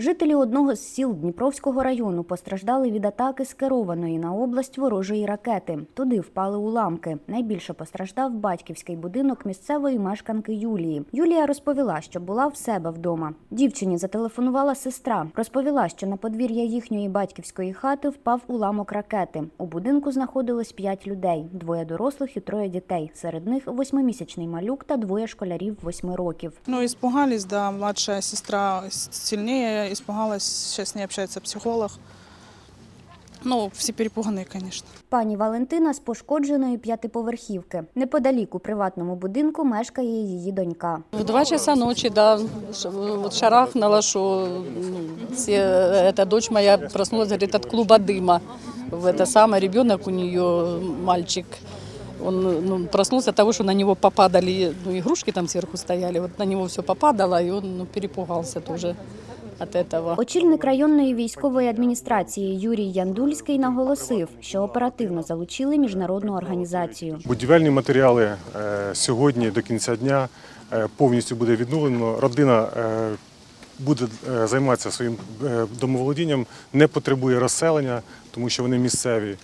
Жителі одного з сіл Дніпровського району постраждали від атаки скерованої на область ворожої ракети. Туди впали уламки. Найбільше постраждав батьківський будинок місцевої мешканки Юлії. Юлія розповіла, що була в себе вдома. Дівчині зателефонувала сестра. Розповіла, що на подвір'я їхньої батьківської хати впав уламок ракети. У будинку знаходилось п'ять людей: двоє дорослих і троє дітей. Серед них восьмимісячний малюк та двоє школярів восьми років. Ну, испугались, да, младшая сестра с- сильнее испугалась, сейчас с ней общается психолог. Ну, все перепуганные, конечно. Пані Валентина з пошкодженої п'ятиповерхівки. Неподалік у приватному будинку мешкає її донька. В два часа ночи, да, ш- вот шарахнуло, что ну, все, эта дочь моя проснулась, говорит, от клуба дыма. В это самое ребенок у нее, мальчик, он ну, проснулся от того, что на него попадали, ну, игрушки там сверху стояли, вот на него все попадало, и он ну, перепугался тоже от этого. Очільник районної військової адміністрації Юрій Яндульський наголосив, що оперативно залучили міжнародну організацію. Будівельні матеріали е, сьогодні до кінця дня е, повністю буде відновлено. Родина е, буде займатися своїм домоволодінням, не потребує розселення, тому що вони місцеві.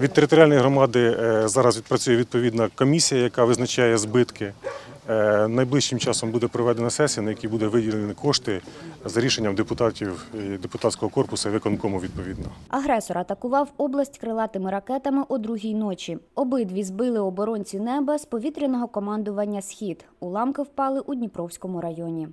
Від територіальної громади зараз відпрацює відповідна комісія, яка визначає збитки. Е, Найближчим часом буде проведена сесія, на якій буде виділені кошти за рішенням депутатів і депутатського корпусу виконкому відповідно. Агресор атакував область крилатими ракетами о другій ночі. Обидві збили оборонці неба з повітряного командування Схід. Уламки впали у Дніпровському районі.